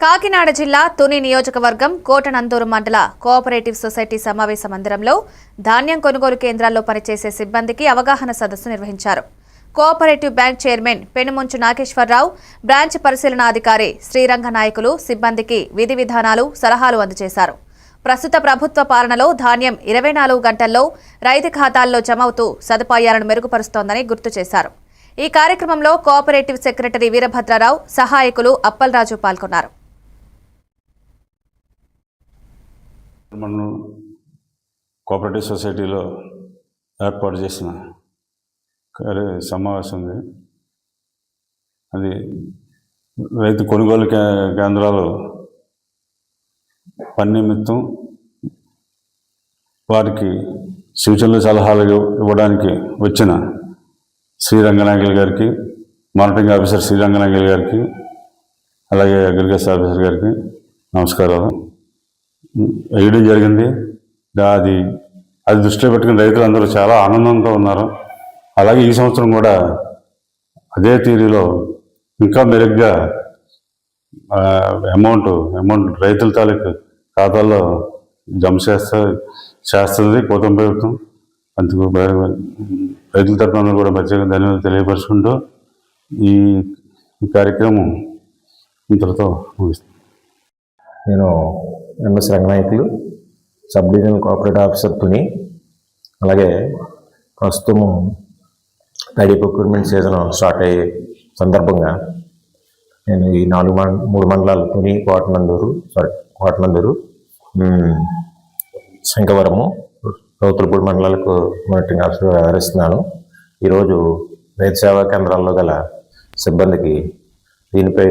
కాకినాడ జిల్లా తుని నియోజకవర్గం కోటనందూరు మండల కోఆపరేటివ్ సొసైటీ సమావేశ మందిరంలో ధాన్యం కొనుగోలు కేంద్రాల్లో పనిచేసే సిబ్బందికి అవగాహన సదస్సు నిర్వహించారు. Cooperative bank chairman Penumunchu Nageswararao branch పరిశీలనాధికారి Sriranga Nayakulu సిబ్బందికి విధి విధానాలు సలహాలు అందజేశారు. ప్రస్తుత ప్రభుత్వ పాలనలో ధాన్యం ఇరవై నాలుగు గంటల్లో రైతు ఖాతాల్లో జమవుతూ సదుపాయాలను మెరుగుపరుస్తోందని గుర్తు చేశారు. ఈ కార్యక్రమంలో కోఆపరేటివ్ సెక్రటరీ వీరభద్రరావు సహాయకులు అప్పలరాజు పాల్గొన్నారు. మనం కోఆపరేటివ్ సొసైటీలో ఏర్పాటు చేసిన సమావేశం ఉంది. అది రైతు కొనుగోలు కే కేంద్రాలు పని నిమిత్తం వారికి సూచనలు సలహాలు ఇవ్వడానికి వచ్చిన శ్రీ రంగనాయకులు గారికి మానిటరింగ్ ఆఫీసర్ శ్రీ రంగనాయకులు గారికి అలాగే అగ్రికల్చర్ ఆఫీసర్ గారికి నమస్కారాలు. వేయడం జరిగింది. అది అది దృష్టిలో పెట్టుకుని రైతులందరూ చాలా ఆనందంతో ఉన్నారు. అలాగే ఈ సంవత్సరం కూడా అదే తీరులో ఇంకా మెరుగ్గా అమౌంట్ అమౌంట్ రైతుల తాలూకు ఖాతాల్లో జమ చేస్తా చేస్తుంది కూటమి ప్రభుత్వం. అందుకు రైతుల తరఫున కూడా ప్రత్యేక ధన్యవాదాలు తెలియపరుచుకుంటూ ఈ ఈ కార్యక్రమం ఇంతటితో ముగిస్తుంది నేను M S Ranganayakulu sub divisional cooperative officer Tuni అలాగే ప్రస్తుతం తడి ప్రొక్యూర్మెంట్ సీజన్ స్టార్ట్ అయ్యే సందర్భంగా నేను ఈ నాలుగు మండ మూడు మండలాలు తుని కోటనందూరు సారీ కోటనందూరు శంకవరము రౌతులపూడి మండలాలకు మానిటరింగ్ ఆఫీసర్గా వ్యవహరిస్తున్నాను. ఈరోజు రైతు సేవా కేంద్రాల్లో గల సిబ్బందికి దీనిపై